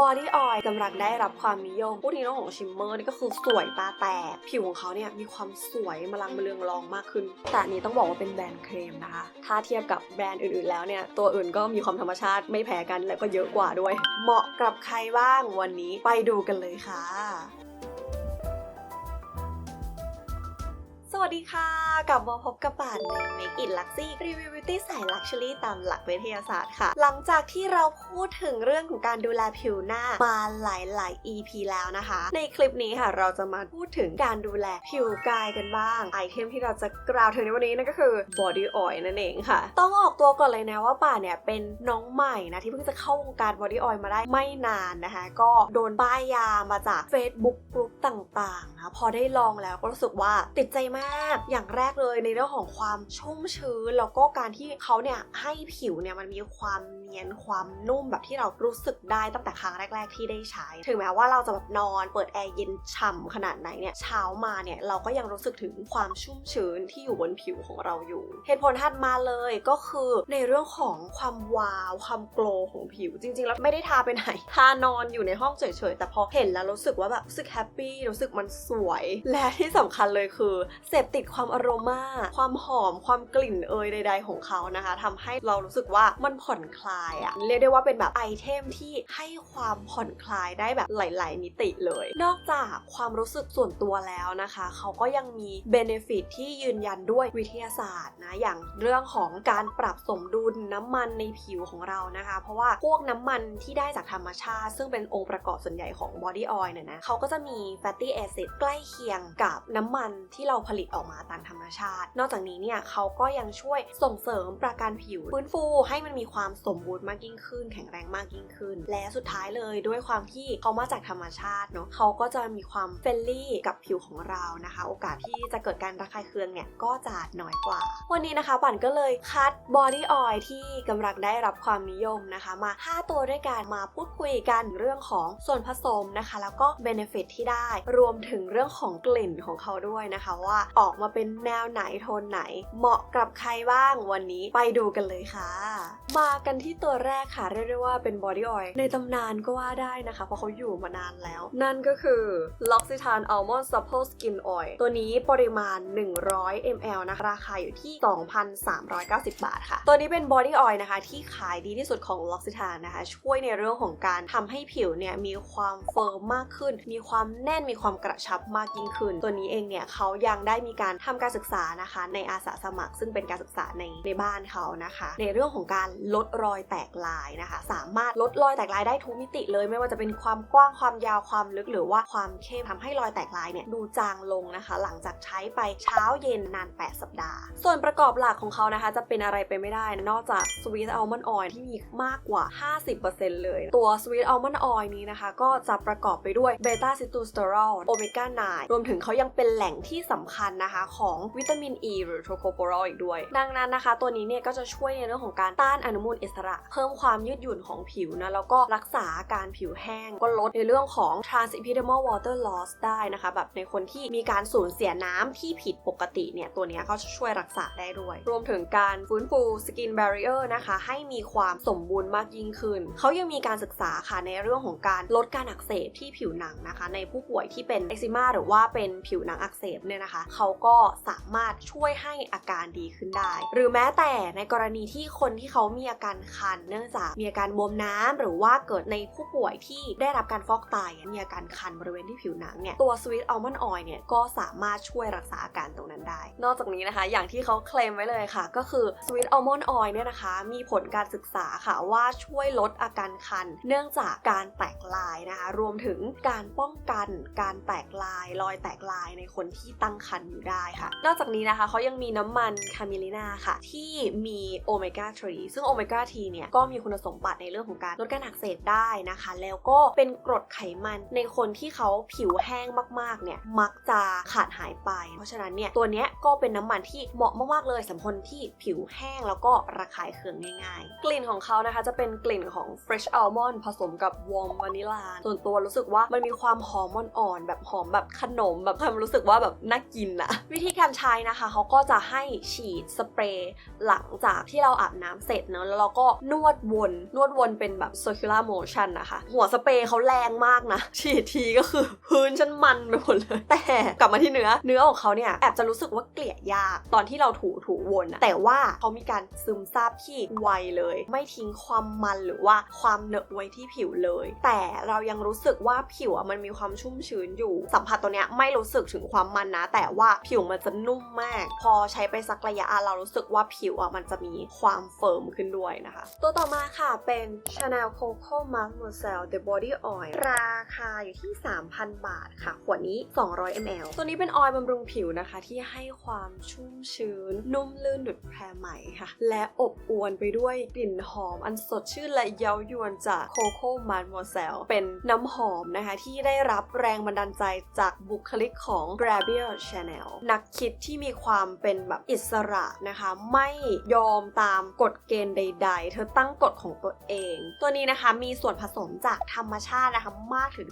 บอดี้ออยล์กำลังได้รับความนิยมพูดถึงเรื่องของชิมเมอร์นี่ก็คือสวยตาแตก ผิวของเขาเนี่ยมีความสวยมาลังมาเรืองรองมากขึ้น แต่นี้ต้องบอกว่าเป็นแบรนด์เครมนะคะ ถ้าเทียบกับแบรนด์อื่นๆแล้วเนี่ย ตัวอื่นก็มีความธรรมชาติไม่แพ้กันและก็เยอะกว่าด้วย เหมาะกับใครบ้างวันนี้ไปดูกันเลยค่ะ วัสดีค่ะ กลับมาพบกับป่านใน Make It Luxy รีวิว Beauty สาย Luxury ตามหลักวิทยาศาสตร์ค่ะ หลังจากที่เราพูดถึงเรื่องของการดูแลผิวหน้ามาหลาย ๆ EP แล้วนะคะ ในคลิปนี้ค่ะเราจะมาพูดถึงการดูแลผิวกายกันบ้าง ไอเทมที่เราจะกล่าวถึงในวันนี้นั่นก็คือ Body Oil นั่นเองค่ะ ต้องออกตัวก่อนเลยนะว่าป่านเนี่ยเป็นน้องใหม่นะที่เพิ่งจะเข้าวงการ Body Oil มาได้ไม่นานนะคะ ก็โดนป้ายยามาจาก Facebook กลุ่มต่าง ๆ นะพอได้ลองแล้วก็รู้สึกว่าติดใจมากอย่างแรกเลยในเรื่องของความชุ่มชื้นแล้วก็การที่เขาเนี่ยให้ผิวเนี่ยมันมีความเนียนความนุ่มแบบที่เรารู้สึกได้ตั้งแต่ครั้งแรก ๆ ที่ได้ใช้ ถึงแม้ว่าเราจะแบบนอนเปิดแอร์เย็นฉ่ำขนาดไหนเนี่ยเช้ามาเนี่ยเราก็ยังรู้สึกถึงความชุ่มชื้นที่อยู่บนผิวของเราอยู่ เหตุผลถัดมาเลยก็คือในเรื่องของความวาวความโกลของผิวจริงๆแล้วไม่ได้ทาไปไหนทานอนอยู่ในห้องเฉยๆแต่พอเห็นแล้วรู้สึกว่าแบบรู้สึกแฮปปี้รู้สึกมันสวย และที่สำคัญเลยคือเสพติดความอโรมาความหอมความกลิ่นเอยใด ๆ ของเขานะคะทำให้เรารู้สึกว่ามันผ่อนคลายอะเรียกได้ว่าเป็นแบบไอเทมที่ให้ความผ่อนคลายได้แบบหลาย ๆ มิติเลย นอกจากความรู้สึกส่วนตัวแล้วนะคะ เขาก็ยังมีเบเนฟิตที่ยืนยันด้วยวิทยาศาสตร์นะอย่างเรื่องของการปรับสมดุลน้ำมันในผิวของเรานะคะ เพราะว่าพวกน้ำมันที่ได้จากธรรมชาติ ซึ่งเป็นองค์ประกอบส่วนใหญ่ของ body oil เนี่ยนะเขาก็จะมี fatty acid ใกล้เคียงกับน้ำมันที่เราผลิตออกมาตามธรรมชาติ นอกจากนี้เนี่ยเขาก็ยังช่วยส่งเสริมประการผิวฟื้นฟูให้มันมีความสมบูรณ์มากยิ่งขึ้น แข็งแรงมากยิ่งขึ้น และสุดท้ายเลยด้วยความที่เขามาจากธรรมชาติเนาะเขาก็จะมีความเฟรนลี่กับผิวของเรานะคะ โอกาสที่จะเกิดการระคายเคืองเนี่ยก็จะน้อยกว่า วันนี้นะคะปั่นก็เลยคัด body oil ที่กำลังได้รับความนิยมนะคะ มา 5 ตัวด้วยกันมาพูดคุยกันเรื่องของส่วนผสมนะคะ แล้วก็ benefit ที่ได้รวมถึงเรื่องของกลิ่นของเขาด้วยนะคะว่าออกมาเป็นแนวไหนโทนไหน เหมาะกับใครบ้างวันนี้ไปดูกันเลยค่ะ มากันที่ตัวแรกค่ะเรียกได้ว่าเป็น body oil ในตำนานก็ว่าได้นะคะ เพราะเขาอยู่มานานแล้ว นั่นก็คือ L'Occitane Almond Supple Skin Oil ตัวนี้ปริมาณ 100 ml นะคะราคาอยู่ที่ 2,390 บาทค่ะ ตัวนี้เป็น body oil นะคะที่ขายดีที่สุดของ L'Occitane นะคะ ช่วยในเรื่องของการทำให้ผิวเนี่ยมีความเฟิร์มมากขึ้น มีความแน่นมีความกระชับมากยิ่งขึ้น ตัวนี้เองเนี่ยเขายังได้มีการทำการศึกษานะคะ ในอาสาสมัคร ซึ่งเป็นการศึกษาในในบ้านเขานะคะ ในเรื่องของการลดรอยแตกลายนะคะ สามารถลดรอยแตกลายได้ทุกมิติเลย ไม่ว่าจะเป็นความกว้างความยาวความลึกหรือว่าความเข้มทำให้รอยแตกลายเนี่ยดูจางลงนะคะ หลังจากใช้ไปเช้าเย็นนาน 8 สัปดาห์ ส่วนประกอบหลักของเขานะคะ จะเป็นอะไรไปไม่ได้ นอกจาก Sweet Almond Oil ที่มีมากกว่า 50%เลย ตัว Sweet Almond Oil นี้นะคะ ก็จะประกอบไปด้วยเบต้าซิตูสเตอรอลโอเมก้า 9 รวมถึงเขายังเป็นแหล่งที่สำคัญนะคะของวิตามินอ e ีหรือโทโคโปรอลอีกด้วย ดังนั้นนะคะ ตัวนี้เนี่ยก็จะช่วยในเรื่องของการต้านอนุมูลอิสระ เพิ่มความยืดหยุ่นของผิวนะแล้วก็รักษาอาการผิวแห้ง ก็ลดในเรื่องของ transepidermal water loss ได้นะคะ แบบในคนที่มีการสูญเสียน้ำที่ผิดปกติเนี่ยตัวนี้ยก็จะช่วยรักษาได้ด้วย รวมถึงการฟื้นฟู skin barrier นะคะให้มีความสมบูรณ์มากยิ่งขึ้น เขายังมีการศึกษาค่ะในเรื่องของการลดการอักเสบที่ผิวหนังนะคะ ในผู้ป่วยที่เป็นเอ็กซิมาหรือว่าเป็นผิวหนังอักเสบเนี่ยนะคะ เขาก็สามารถช่วยให้อาการดีขึ้นได้ หรือแม้แต่ในกรณีที่คนที่เขามีอาการคัน เนื่องจากมีอาการบวมน้ำหรือว่าเกิดในผู้ป่วยที่ได้รับการฟอกไตมีอาการคันบริเวณที่ผิวหนังเนี่ยตัว Sweet Almond Oil เนี่ยก็สามารถช่วยรักษาอาการตรงนั้นได้ นอกจากนี้นะคะ อย่างที่เขาเคลมไว้เลยค่ะ ก็คือ Sweet Almond Oil เนี่ยนะคะ มีผลการศึกษาค่ะว่าช่วยลดอาการคัน เนื่องจากการแตกลายนะคะ รวมถึงการป้องกันการแตกลาย รอยแตกลายในคนที่ตั้งครรภ์อยู่ได้ค่ะ นอกจากนี้นะคะเขายังมีน้ำมันคาเมลินาค่ะ ที่มีโอเมก้า3ซึ่งโอเมก้า3เนี่ยก็มีคุณสมบัติในเรื่องของการลดการอักเสบได้นะคะ แล้วก็เป็นกรดไขมันในคนที่เขาผิวแห้งมากๆเนี่ยมักจะขาดหายไป เพราะฉะนั้นเนี่ยตัวเนี้ยก็เป็นน้ำมันที่เหมาะมากๆเลยสำหรับคนที่ผิวแห้งแล้วก็ระคายเคืองง่าย ๆ กลิ่นของเขานะคะจะเป็นกลิ่นของ fresh almond ผสมกับ warm vanilla ส่วนตัวรู้สึกว่ามันมีความหอมอ่อนๆแบบหอมแบบขนมแบบความรู้สึกว่าแบบน่ากินอะวิธีการใช้นะคะเขาก็จะให้ฉีดสเปรย์หลังจากที่เราอาบน้ำเสร็จเนอะแล้วเราก็นวดวนนวดวนเป็นแบบ circular motion นะคะ หัวสเปรย์เขาแรงมากนะ ฉีดทีก็คือพื้นฉันมันไปหมดเลย แต่กลับมาที่เนื้อเนื้อของเขาเนี่ยแอบจะรู้สึกว่าเกลี่ยยากตอนที่เราถูถูวนอะแต่ว่าเขามีการซึมซาบที่ไวเลย ไม่ทิ้งความมันหรือว่าความเหนอะไว้ที่ผิวเลย แต่เรายังรู้สึกว่าผิวมันมีความชุ่มชื้นอยู่สัมผัสตัวเนี้ยไม่รู้สึกถึงความมันนะ แต่ว่าผิวมันจะนุ่มมาก พอใช้ไปสักระยะเรารู้สึกว่าผิวอะมันจะมีความเฟิร์มขึ้นด้วยนะคะ ตัวต่อมาค่ะเป็น Chanel Coco Mademoiselle The Body Oil ราคาอยู่ที่ 3,000 บาทค่ะ ขวดนี้ 200 ml ตัวนี้เป็นออยล์บำรุงผิวนะคะ ที่ให้ความชุ่มชื้น นุ่มลื่นดุดแพรไหมค่ะ และอบอวลไปด้วยกลิ่นหอม อันสดชื่นและเย้ายวนจาก Coco Mademoiselle เป็นน้ำหอมนะคะ ที่ได้รับแรงบันดาลใจจากบุคลิกของ g r a b i e l Chanel นักคิดที่มีความเป็นแบบอิสระนะคะ ไม่ยอมตามกฎเกณฑ์ใด ๆ เธอตั้งกฎของตัวเอง ตัวนี้นะคะมีส่วนผสมจากธรรมชาตินะคะมากถึง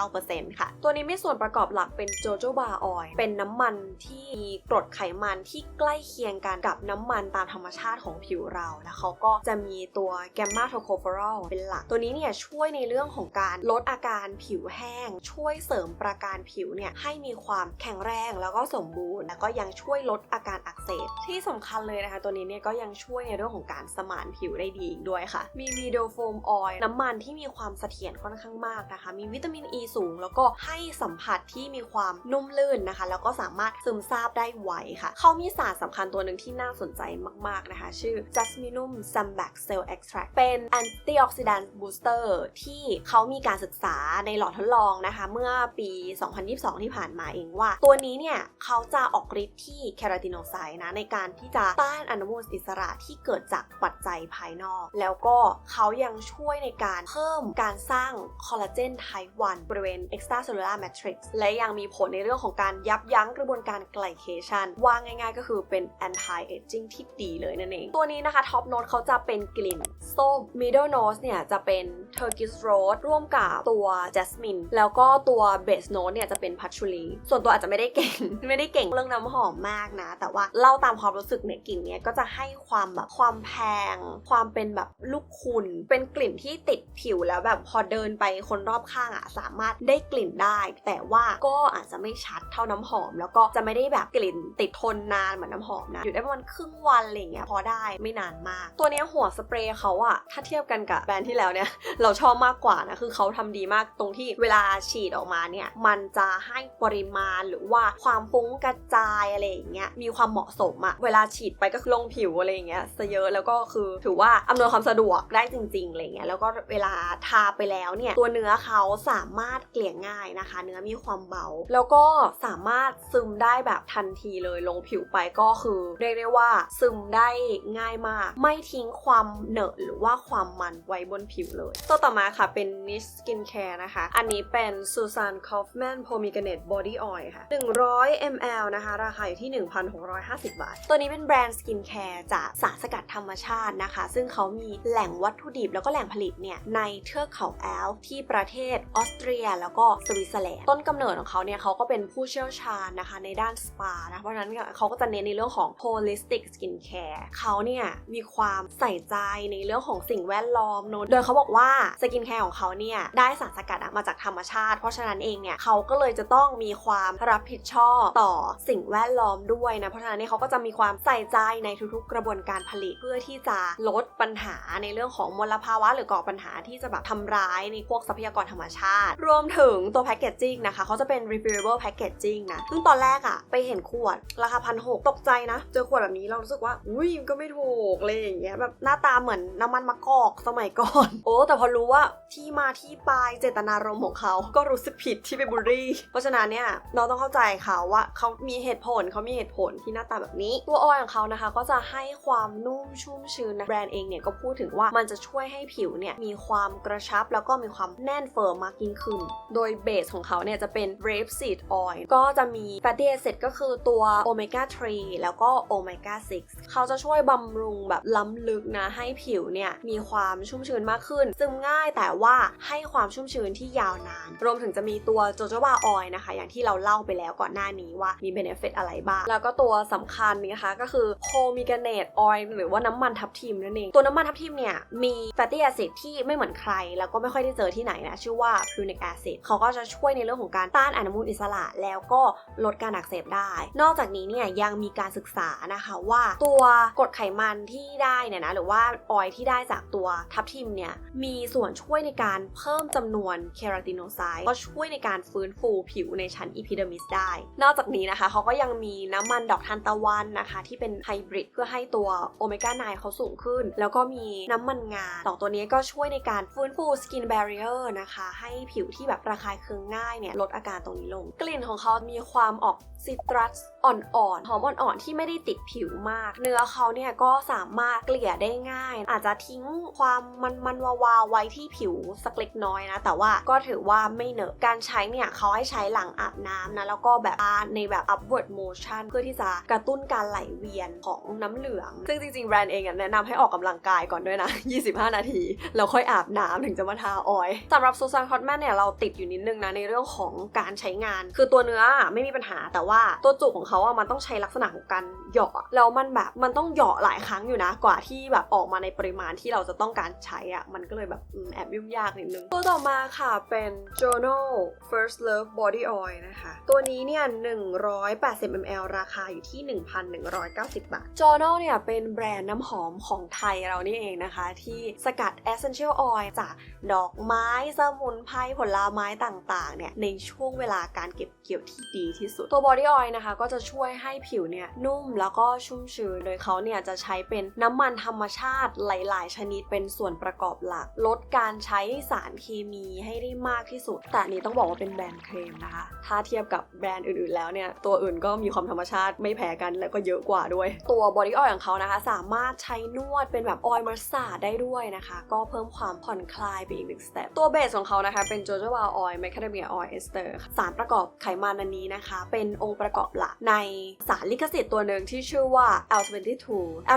79%ค่ะ ตัวนี้มีส่วนประกอบหลักเป็นโจโจบาออยล์เป็นน้ำมันที่มีกรดไขมันที่ใกล้เคียงกันกับน้ำมันตามธรรมชาติของผิวเราแล้วเขาก็จะมีตัวแกมมาโทโคเฟอรอลเป็นหลัก ตัวนี้เนี่ยช่วยในเรื่องของการลดอาการผิวแห้ง ช่วยเสริมประการผิวเนี่ยให้มีความแข็งแรงแล้วก็็สมบูรณ์แล้วก็ยังช่วยลดอาการอักเสบที่สำคัญเลยนะคะ ตัวนี้เนี่ยก็ยังช่วยในเรื่องของการสมานผิวได้ดีอีกด้วยค่ะ มีมีโดโฟมออยล์น้ำมันที่มีความเสถียรค่อนข้างมากนะคะ มีวิตามินอ e ีสูง แล้วก็ให้สัมผัสที่มีความนุ่มลื่นนะคะ แล้วก็สามารถซึมซาบได้ไวค่ะ เขามีสารสำคัญตัวหนึ่งที่น่าสนใจมาก ๆนะคะ ชื่อ Jasminum Sambac Cell Extract เป็น Antioxidant Booster ที่เขามีการศึกษาในหลอดทดลองนะคะ เมื่อปี 2022 ที่ผ่านมาเองว่า ตัวนี้เนี่ยเขาจะออกฤทธิ์ที่แคราตินไซต์นะในการที่จะต้านอนุมูลอิสระที่เกิดจากปัจจัยภายนอก แล้วก็เขายังช่วยในการเพิ่มการสร้างคอลลาเจนไทป์1บริเวณ extracellular matrix และยังมีผลในเรื่องของการยับยั้งกระบวนการไกลเคชันว่าง่ายๆก็คือเป็น anti aging ที่ดีเลยนั่นเอง ตัวนี้นะคะท็อปโน้ตเขาจะเป็นกลิ่นส้ม middle note เนี่ยจะเป็น turkish rose ร่วมกับตัว jasmine แล้วก็ตัว base note เนี่ยจะเป็น patchouli ส่วนตัวอาจจะไม่ได้เก่งไม่ได้เก่งเรื่องน้ำหอมมากนะ แต่ว่าเล่าตามความรู้สึกเนี่ยกลิ่นเนี้ยก็จะให้ความแบบความแพง ความเป็นแบบลูกคุณเป็นกลิ่นที่ติดผิวแล้วแบบพอเดินไปคนรอบข้างอะสามารถได้กลิ่นได้ แต่ว่าก็อาจจะไม่ชัดเท่าน้ำหอม แล้วก็จะไม่ได้แบบกลิ่นติดทนนานเหมือนน้ำหอมนะอยู่ได้ประมาณครึ่งวันอะไรเงี้ยพอได้ไม่นานมาก ตัวเนี้ยหัวสเปรย์เขาอะถ้าเทียบกันกับแบรนด์ที่แล้วเนี่ยเราชอบมากกว่านะคือเขาทำดีมากตรงที่เวลาฉีดออกมาเนี่ยมันจะให้ปริมาณหรือว่าความฟุ้งกระจายอะไรอย่างเงี้ยมีความเหมาะสมอะเวลาฉีดไปก็คือลงผิวอะไรอย่างเงี้ยซะเยอะแล้วก็คือถือว่าอำนวยความสะดวกได้จริงๆอะไรเงี้ยแล้วก็เวลาทาไปแล้วเนี่ยตัวเนื้อเขาสามารถเกลี่ยง่ายนะคะ เนื้อมีความเบา แล้วก็สามารถซึมได้แบบทันทีเลยลงผิวไปก็คือเรียกได้ว่าซึมได้ง่ายมาก ไม่ทิ้งความเหนอะหรือว่าความมันไว้บนผิวเลย ตัวต่อมาค่ะเป็น Niche Skincare นะคะ อันนี้เป็น Susan Kaufman Pomegranate Body Oil ค่ะ100 ml นะคะ ราคาอยู่ที่ 1,650 บาท ตัวนี้เป็นแบรนด์สกินแคร์จากสารสกัดธรรมชาตินะคะ ซึ่งเขามีแหล่งวัตถุดิบแล้วก็แหล่งผลิตเนี่ย ในเทือกเขาแอลป์ที่ประเทศออสเตรีย แล้วก็สวิตเซอร์แลนด์ต้นกำเนิดของเขาเนี่ยเขาก็เป็นผู้เชี่ยวชาญนะคะ ในด้านสปานะเพราะฉะนั้นเขาก็จะเน้นในเรื่องของ holistic skincare เขาเนี่ยมีความใส่ใจในเรื่องของสิ่งแวดล้อมเนโดยเขาบอกว่าสกินแคร์ของเขาเนี่ยได้สารสกัดมาจากธรรมชาติ เพราะฉะนั้นเองเนี่ยเขาก็เลยจะต้องมีความรับผิดชอบต่อสิ่งแวดล้อมด้วยนะ เพราะฉะนั้นเขาก็จะมีความใส่ใจในทุกๆ กระบวนการผลิตเพื่อที่จะลดปัญหาในเรื่องของมลภาวะ หรือก่อปัญหาที่จะแบบทำร้ายในพวกทรัพยากรธรรมชาติ รวมถึงตัวแพคเกจจิ้งนะคะเขาจะเป็น refillable packaging นะ ซึ่งตอนแรกอะไปเห็นขวด ราคาพันหกตกใจนะ เจอขวดแบบนี้เรารู้สึกว่า อุ้ยก็ไม่ถูกเลยอย่างเงี้ยแบบหน้าตาเหมือนน้ำมันมะกอกสมัยก่อน โอ้แต่พอรู้ว่าที่มาที่ไปเจตนารมณ์ของเขาก็รู้สึกผิดที่ไปบูลลี่ เพราะฉะนั้นเนี่ยเราต้องเข้าใจเขาว่าเขามีเหตุผลเขามีเหตุผลที่หน้าตาแบบนี้ ตัวออยล์ของเขานะคะ ก็จะให้ความนุ่มชุ่มชื้นนะแบรนด์เองเนี่ยก็พูดถึงว่ามันจะช่วยให้ผิวเนี่ยมีความกระชับแล้วก็มีความแน่นเฟิร์มมากยิ่งขึ้น โดยเบสของเขาเนี่ยจะเป็น rapeseed oil ก็จะมี fatty acid ก็คือตัวโอเมก้า3แล้วก็โอเมก้า6เขาจะช่วยบำรุงแบบล้ำลึกนะให้ผิวเนี่ยมีความชุ่มชื้นมากขึ้น ซึมง่ายแต่ว่าให้ความชุ่มชื้นที่ยาวนาน รวมถึงจะมีตัวโจโจบาออยนะคะ อย่างที่เราเล่าไปแล้วก่อนหน้านี้ว่ามี benefit อะไรบ้าง แล้วก็ตัวสำคัญนะคะก็คือ pomegranate oil หรือว่าน้ำมันทับทิมนั่นเอง ตัวน้ำมันทับทิมเนี่ย มี fatty acid ที่ไม่เหมือนใคร แล้วก็ไม่ค่อยได้เจอที่ไหนนะ ชื่อว่า punic acid เขาก็จะช่วยในเรื่องของการต้านอนุมูลอิสระ แล้วก็ลดการอักเสบได้ นอกจากนี้เนี่ยยังมีการศึกษานะคะว่าตัวกรดไขมันที่ได้เนี่ยนะหรือว่าออยล์ที่ได้จากตัวทับทิมเนี่ยมีส่วนช่วยในการเพิ่มจำนวนเคราติโนไซต์ก็ช่วยในการฟื้นฟูผิวในชั้นอีพิเดมิสได้นอกอกจากนี้นะคะเขาก็ยังมีน้ำมันดอกทานตะวันนะคะ ที่เป็นไฮบริดเพื่อให้ตัวโอเมก้า 9 เขาสูงขึ้น แล้วก็มีน้ำมันงาสองตัวนี้ก็ช่วยในการฟื้นฟูสกินแบรียอร์นะคะ ให้ผิวที่แบบระคายเคืองง่ายเนี่ยลดอาการตรงนี้ลง กลิ่นของเขามีความออก ซิตรัสอ่อนๆหอมอ่อนๆที่ไม่ได้ติดผิวมาก เนื้อเขาเนี่ยก็สามารถเกลี่ยได้ง่าย อาจจะทิ้งความมันมันวาวๆไว้ที่ผิวสักเล็กน้อยนะ แต่ว่าก็ถือว่าไม่เหนอะการใช้เนี่ยเขาให้ใช้หลังอาบน้ำนะ แล้วก็แบบในแบบ upward motion เพื่อที่จะกระตุ้นการไหลเวียนของน้ำเหลือง ซึ่งจริงๆแบรนด์เองแนะนำให้ออกกำลังกายก่อนด้วยนะ 25 นาที แล้วค่อยอาบน้ำถึงจะมาทาออยล์สำหรับซูซานคอตแมนเนี่ยเราติดอยู่นิดนึงนะในเรื่องของการใช้งาน คือตัวเนื้อไม่มีปัญหาแต่ว่าตัวจุกของเขาอะมันต้องใช้ลักษณะของการเหยาะอแล้วมันแบบมันต้องเหยาะหลายครั้งอยู่นะ กว่าที่แบบออกมาในปริมาณที่เราจะต้องการใช้อะมันก็เลยแบบแอบยุ่งยากนิดนึง ตัวต่อมาค่ะเป็น Journal First Love Body Oil นะคะ ตัวนี้เนี่ย 180 ml ราคาอยู่ที่ 1,190 บาท Journal เนี่ย เป็นแบรนด์น้ำหอมของไทยเรานี่เองนะคะ ที่สกัด Essential Oil จากดอกไม้สมุนไพรผลไม้ต่างๆเนี่ยในช่วงเวลาการเก็บเกี่ยวที่ดีที่สุดตัว Body Oil นะคะก็จะช่วยให้ผิวเนี่ยนุ่มแล้วก็ชุ่มชื้น โดยเขาเนี่ยจะใช้เป็นน้ำมันธรรมชาติหลาย ๆ ชนิดเป็นส่วนประกอบหลัก ลดการใช้สารเคมีให้ได้มากที่สุด แต่นี้ต้องบอกว่าเป็นแบรนด์เคลมนะคะ ถ้าเทียบกับแบรนด์อื่น ๆ แล้วเนี่ย ตัวอื่นก็มีความธรรมชาติไม่แพ้กันแล้วก็เยอะกว่าด้วย ตัว Body Oil ของเขานะคะ สามารถใช้นวดเป็นแบบออยล์มัสซาได้ด้วยนะคะ ก็เพิ่มความผ่อนคลายไปอีกหนึ่งสเต็ปตัวเบสของเขานะคะเป็น jojoba oil macadamia oil ester ค่ะสารประกอบไขมันอันนี้นะคะ เป็นองค์ประกอบหลักในสารลิขสิทธิ์ตัวหนึ่งที่ชื่อว่า L22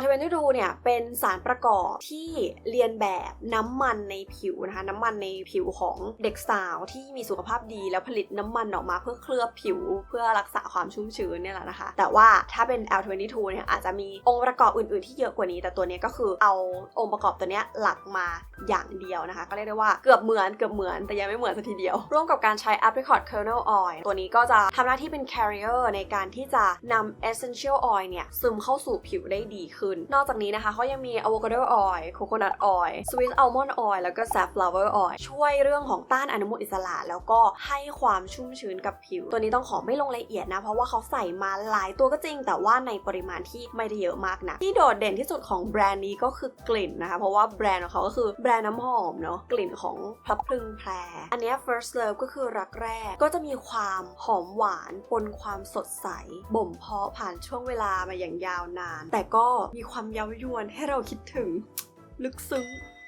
L22 เนี่ยเป็นสารประกอบที่เรียนแบบน้ำมันในผิวนะคะน้ำมันในผิวของเด็กสาวที่มีสุขภาพดีแล้วผลิตน้ำมันออกมาเพื่อเคลือบผิว เพื่อรักษาความชุ่มชื้นเนี่ยแหละนะคะ แต่ว่าถ้าเป็น L22 เนี่ยอาจจะมีองค์ประกอบอื่น ๆที่เยอะกว่านี้ แต่ตัวนี้ก็คือเอาองค์ประกอบตัวนี้หลักมาอย่างเดียวนะคะ ก็เรียกได้ว่าเกือบเหมือนเกือบเหมือนแต่ยังไม่เหมือนสักทีเดียว ร่วมกับการใช้ apricot kernel oil ตัวนี้ก็จะทำหน้าที่เป็น carrier ในการที่จะนำ essential oil เนี่ย ซึมเข้าสู่ผิวได้ดีขึ้น นอกจากนี้นะคะเขายังมี avocado oil coconut oil sweet almond oil แล้วก็ safflower oil ช่วยเรื่องของต้านอนุมูลอิสระ แล้วก็ให้ความชุ่มชื้นกับผิว ตัวนี้ต้องขอไม่ลงรายละเอียดนะ เพราะว่าเขาใส่มาหลายตัวก็จริง แต่ว่าในปริมาณที่ไม่ได้เยอะมากนะที่โดดเด่นที่สุดของแบรนด์นี้ก็คือกลิ่นนะคะ เพราะว่าแบรนด์ของเขาก็คือแบรนด์น้ำหอมเนาะกลิ่นของพลับพลึงแพรอันนี้ first love ก็คือรักแรกก็จะมีความหอมหวานปนความสดใส บ่มเพาะผ่านช่วงเวลามาอย่างยาวนาน แต่ก็มีความเย้ายวนให้เราคิดถึง ลึกซึ้ง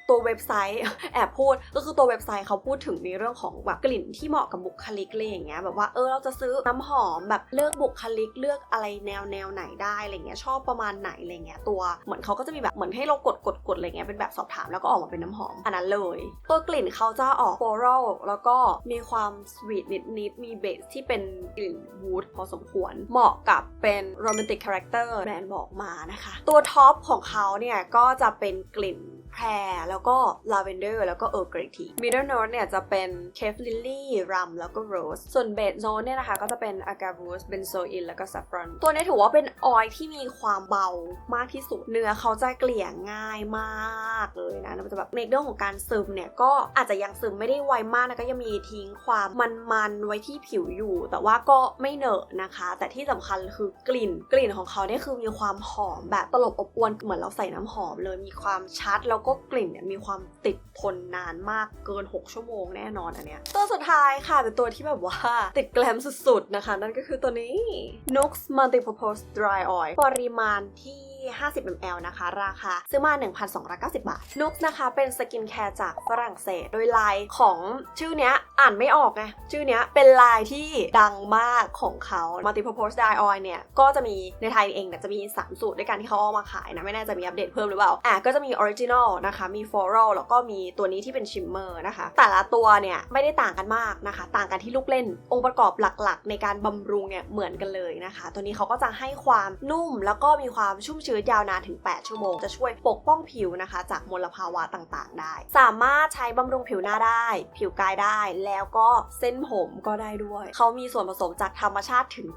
ตัวเว็บไซต์แอบพูดก็คือตัวเว็บไซต์เขาพูดถึงในเรื่องของแบบกลิ่นที่เหมาะกับบุคลิกเลยอย่างเงี้ยแบบว่าเออเราจะซื้อน้ำหอมแบบเลือกบุคลิกเลือกอะไรแนวแนวไหนได้อะไรเงี้ยชอบประมาณไหนอะไรเงี้ยตัวเหมือนเขาก็จะมีแบบเหมือนให้เรากดกดกดอะไรเงี้ยเป็นแบบสอบถามแล้วก็ออกมาเป็นน้ำหอมอันนั้นเลย ตัวกลิ่นเขาจะออกโฟรลแล้วก็มีความสวีทนิดๆมีเบสที่เป็นกลิ่นวูดพอสมควรเหมาะกับเป็นโรแมนติกคาแรคเตอร์แบรนด์บอกมานะคะ ตัวท็อปของเขาเนี่ยก็จะเป็นกลิ่น แพรแล้วก็ลาเวนเดอร์แล้วก็เออร์เกรทีมิดเดิลโนตเนี่ยจะเป็นเคฟลิลลี่รัมแล้วก็โรสส่วนเบสโซนเนี่ยนะคะก็จะเป็นอากาบูสเบนโซอินแล้วก็ซัฟรอนตัวนี้ถือว่าเป็นออยล์ที่มีความเบามากที่สุด เนื้อเขาจะเกลี่ยง่ายมากเลยนะมันจะแบบในเรื่องของการซึมเนี่ยก็อาจจะยังซึมไม่ได้ไวมากนะก็ยังมีทิ้งความมันๆไว้ที่ผิวอยู่ แต่ว่าก็ไม่เหนอะนะคะ แต่ที่สำคัญคือกลิ่นกลิ่นของเขาเนี่ยคือมีความหอมแบบตลบอบอวนเหมือนเราใส่น้ำหอมเลยมีความชัดแล้วก็กลิ่นเนี่ยมีความติดทนนานมากเกิน 6 ชั่วโมงแน่นอนอันเนี้ย ตัวสุดท้ายค่ะเป็นตัวที่แบบว่าติดแกลมสุดๆนะคะ นั่นก็คือตัวนี้ Nux Multipurpose Dry Oil ปริมาณที่ 50 ml นะคะ ราคาซื้อมา 1,290 บาทนุกนะคะเป็นสกินแคร์จากฝรั่งเศส โดยลายของชื่อเนี้ยอ่านไม่ออกไงชื่อเนี้ยเป็นลายที่ดังมากของเขา Multipurpose Dye Oil เนี่ย ก็จะมีในไทยเองเนี่ยจะมี 3 สูตรด้วยกันที่เขาเอามาขายนะ ไม่แน่ใจมีอัปเดตเพิ่มหรือเปล่า อะก็จะมี Original นะคะ มี Floral แล้วก็มีตัวนี้ที่เป็น Shimmer นะคะ แต่ละตัวเนี่ยไม่ได้ต่างกันมากนะคะ ต่างกันที่ลูกเล่นองค์ประกอบหลักๆ ในการบำรุงเนี่ยเหมือนกันเลยนะคะ ตัวนี้เขาก็จะให้ความนุ่มแล้วก็มีความชุ่มชื้นยาวนานถึง 8 ชั่วโมง จะช่วยปกป้องผิวนะคะ จากมลภาวะต่างๆ ได้ สามารถใช้บำรุงผิวหน้าได้ ผิวกายได้ แล้วก็เส้นผมก็ได้ด้วย เขามีส่วนผสมจากธรรมชาติถึง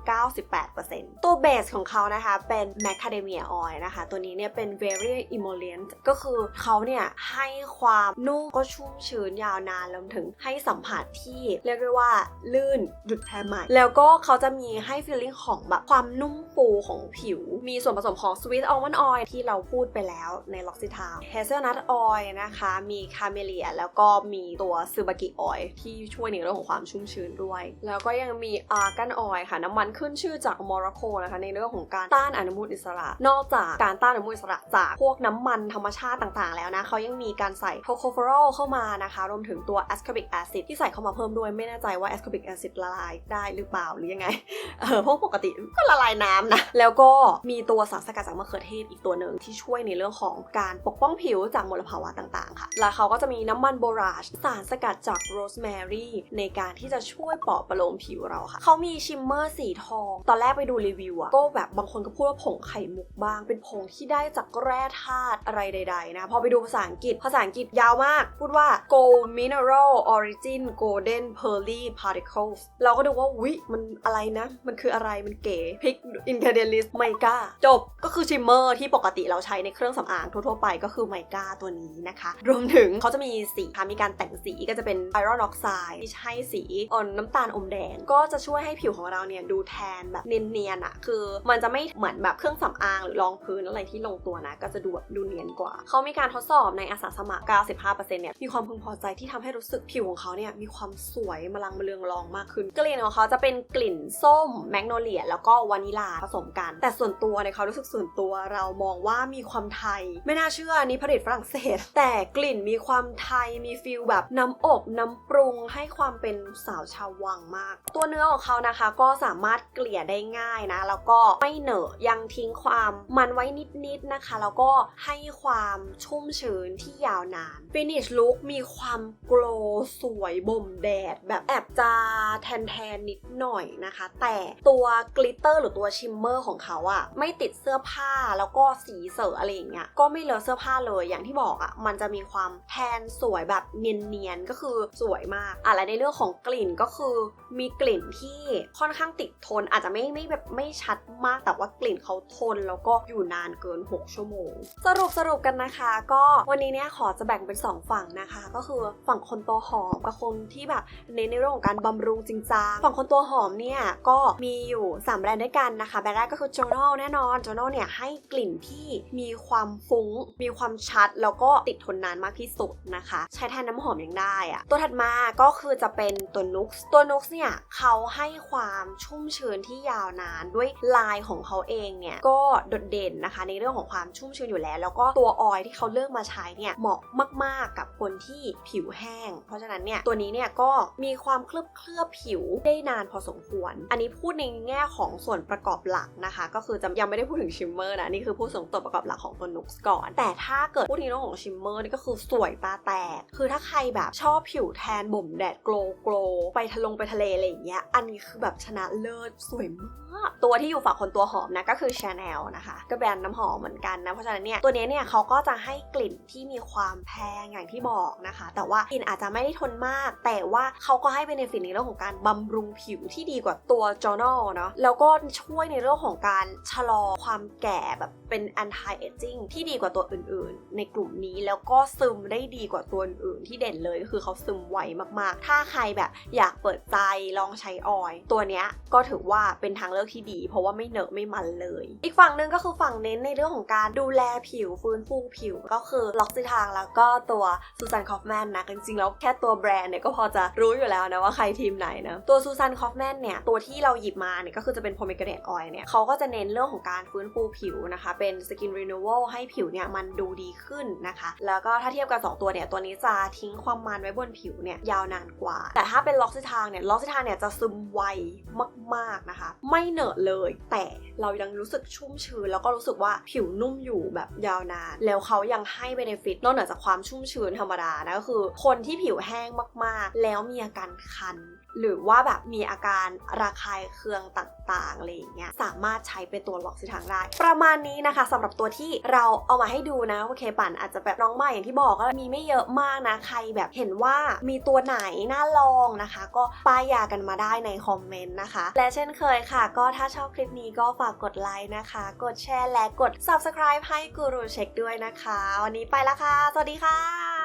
98%ตัวเบสของเขานะคะ เป็น macadamia oil นะคะ ตัวนี้เนี่ยเป็น very emollient ก็คือเขาเนี่ยให้ความนุ่มก็ชุ่มชื้นยาวนานรวมถึงให้สัมผัสที่เรียกได้ว่าลื่นดุดแพรใหม่แล้วก็เขาจะมีให้ feeling ของแบบความนุ่มฟูของผิว มีส่วนผสมของสวิ sweet almond oil ที่เราพูดไปแล้วใน L'Occitane hazelnut oil นะคะ มีคาเมเลียแล้วก็มีตัวซูบากิ oil ที่ช่วยในเรื่องของความชุ่มชื้นด้วย แล้วก็ยังมีอาร์กันออยค่ะ น้ำมันขึ้นชื่อจากโมร็อกโกนะคะในเรื่องของการต้านอนุมูลอิสระ นอกจากการต้านอนุมูลอิสระจากพวกน้ำมันธรรมชาติต่างๆ แล้วนะเขายังมีการใส่โทโคฟอรอลเข้ามานะคะ รวมถึงตัว ascorbic acid ที่ใส่เข้ามาเพิ่มด้วยไม่แน่ใจว่า ascorbic acid ละลายได้หรือเปล่าหรือยังไงเออพราะปกติก็ละลายน้ำนะแล้วก็มีตัวสารสกัดจากมะเขือเทศอีกตัวหนึ่งที่ช่วยในเรื่องของการปกป้องผิวจากมลภาวะต่างๆ ค่ะ แล้วเขาก็จะมีน้ำมันโบราชสารสกัดจากโรสแมรี่ในการที่จะช่วยปลอบประโลมผิวเราค่ะ เขามีชิมเมอร์สีทอง ตอนแรกไปดูรีวิวอะก็แบบบางคนก็พูดว่าผงไข่มุกบ้าง เป็นผงที่ได้จากแร่ธาตุอะไรใด ๆ นะ พอไปดูภาษาอังกฤษ ภาษาอังกฤษยาวมาก พูดว่า gold mineral origin golden pearly particles เราก็ดูว่าวิมันอะไรนะ มันคืออะไร มันเก๋ พิกอินคาเดลิสไมกาจบ ก็คือชิมเมอร์ที่ปกติเราใช้ในเครื่องสำอางทั่วๆไปก็คือไมกาตัวนี้นะคะ รวมถึงเขาจะมีสีค่ะมีการแต่งสีก็จะเป็นไอรอนออกไซด์ที่ให้สีอ่อนน้ำตาลอมแดง ก็จะช่วยให้ผิวของเราเนี่ยดูแทนแบบเนียนๆอะคือมันจะไม่เหมือนแบบเครื่องสำอางหรือรองพื้นอะไรที่ลงตัวนะ ก็จะดูแบบดูเนียนกว่า เขามีการทดสอบในอาสาสมัคร 95%เนี่ยมีความพึงพอใจที่ทำให้รู้สึกผิวของเขาเนี่ยมีความสวยมลังมะเรืองรองมากขึ้น กลิ่นของเขาจะเป็นกลิ่นส้มแมกโนเลียแล้วก็วานิลาผสมกัน แต่ส่วนตัวในเขารู้สึกส่วนตัวเรามองว่ามีความไทย ไม่น่าเชื่ออันนี้ผลิตฝรั่งเศส แต่กลิ่นมีความไทยมีฟิลแบบน้ำอบน้ำปรุงให้ความเป็นสาวชาววังมาก ตัวเนื้อของเขานะคะก็สามารถเกลี่ยได้ง่ายนะ แล้วก็ไม่เหนอะยังทิ้งความมันไว้นิดๆนะคะ แล้วก็ให้ความชุ่มชื้นที่ยาวนาน Finish Look มีความโกลสวยบ่มแดด แบบแอบจะแทนๆนิดหน่อยนะคะ แต่ตัวกลิตเตอร์หรือตัวชิมเมอร์ของเขาอะไม่ติดเสื้อผ้าแล้วก็สีเสออะไรอย่างเงี้ยก็ไม่เลอะเสื้อผ้าเลยอย่างที่บอกอะมันจะมีความแทนสวยแบบเนียนๆก็คือสวยมากอะและในเรื่องของกลิ่นก็คือมีกลิ่นที่ค่อนข้างติดทนอาจจะไม่ไม่แบบไม่ชัดมากแต่ว่ากลิ่นเขาทนแล้วก็อยู่นานเกิน 6 ชั่วโมง สรุปสรุปกันนะคะ ก็วันนี้เนี่ยขอจะแบ่งเป็น 2 ฝั่งนะคะ ก็คือฝั่งคนตัวหอมกับคนที่แบบเน้นในเรื่องของการบำรุงจริงจังฝั่งคนตัวหอมเนี่ยก็มีอยู่3แบรนด์ด้วยกันนะคะแบรนด์แรกก็คือ Journal แน่นอน Journal เนี่ยให้กลิ่นที่มีความฟุ้ง มีความชัด แล้วก็ติดทนนานมากที่สุดนะคะ ใช้แทนน้ำหอมยังได้อะตัวถัดมาก็คือจะเป็นตัวนุกตัวนุกเนี่ยเขาให้ความชุ่มชื้นที่ยาวนานด้วยลายของเขาเองเนี่ยก็โดดเด่นนะคะ ในเรื่องของความชุ่มชื้นอยู่แล้ว แล้วก็ตัวออยล์ที่เขาเลือกมาใช้เนี่ยเหมาะมาก ๆ กับคนที่ผิวแห้ง เพราะฉะนั้นเนี่ยตัวนี้เนี่ยก็มีความเคลือบเคลือบผิวได้นานพอสมควร อันนี้พูดในแง่ของส่วนประกอบหลักนะคะ ก็คือจะยังไม่ได้พูดถึงชิมเมอร์นะนี่คือพูดส่วนตัวประกอบหลักของตัวนุกก่อน แต่ถ้าเกิดพูดในเรื่องของชิมเมอร์นี่ก็คือสวยตาแตก คือถ้าใครแบบชอบผิวแทนบ่มแดดโกลโกลไปทะลงไปทะเลอะไรอย่างเงี้ยอันนี้คือแบบชนะเลิศสวยมาก ตัวที่อยู่ฝั่งคนตัวหอมนะก็คือ Chanel นะคะ ก็แบรนด์น้ำหอมเหมือนกันนะ เพราะฉะนั้นเนี่ยตัวนี้เนี่ยเขาก็จะให้กลิ่นที่มีความแพงอย่างที่บอกนะคะ แต่ว่ากลิ่นอาจจะไม่ได้ทนมาก แต่ว่าเขาก็ให้เบนฟิตในเรื่องของการบำรุงผิวที่ดีกว่าตัว Journal เนาะแล้วก็ช่วยในเรื่องของการชะลอความแก่แบบเป็น anti aging ที่ดีกว่าตัวอื่นๆ ในกลุ่มนี้แล้วก็ซึมได้ดีกว่าตัวอื่นที่เด่นเลย คือเขาซึมไวมากๆ ถ้าใครแบบอยากเปิดใจลองใช้ออยล์ตัวเนี้ยก็ถือว่าเป็นทางเลือกที่ดี เพราะว่าไม่เหนอะไม่มันเลย อีกฝั่งหนึ่งก็คือฝั่งเน้นในเรื่องของการดูแลผิวฟื้นฟูผิวก็คือล็อกซิทางแล้วก็ตัวซูซานคอฟแมนนะจริงๆแล้วแค่ตัวแบรนด์เนี่ยก็พอจะรู้อยู่แล้วนะว่าใครทีมไหนนะตัวซูซานคอฟแมนเนี่ยตัวที่เราหยิบมาเนี่ยก็คือจะเป็นโพมิเกเนตออยล์เนี่ยเขาก็จะเน้นเรื่องของการฟื้นฟูผิววนะคะ เป็น Skin Renewal ให้ผิวเนี่ยมันดูดีขึ้นนะคะ แล้วก็ถ้าเทียบกัน2ตัวเนี่ย ตัวนี้จะทิ้งความมันไว้บนผิวเนี่ยยาวนานกว่า แต่ถ้าเป็นล็อกซิทางเนี่ย ล็อกซิทางเนี่ยจะซึมไวมากๆนะคะ ไม่เหนอะเลย แต่เรายังรู้สึกชุ่มชื้น แล้วก็รู้สึกว่าผิวนุ่มอยู่แบบยาวนาน แล้วเขายังให้เบนฟิตนอกเหนือจากความชุ่มชื้นธรรมดานะก็คือ คนที่ผิวแห้งมากๆ แล้วมีอาการคันหรือว่าแบบมีอาการระคายเคืองต่างๆอะไรอย่างเงี้ยสามารถใช้เป็นตัวล็อกซิทางได้ประมาณนี้นะคะสำหรับตัวที่เราเอามาให้ดูนะโอเคปั่นอาจจะแบบน้องใหม่อย่างที่บอกก็มีไม่เยอะมากนะใครแบบเห็นว่ามีตัวไหนน่าลองนะคะ ก็ป้ายยากันมาได้ในคอมเมนต์นะคะ และเช่นเคยค่ะ ก็ถ้าชอบคลิปนี้ก็ฝากกดไลค์นะคะ กดแชร์และกด subscribe ให้กูรูเช็คด้วยนะคะ วันนี้ไปละค่ะ สวัสดีค่ะ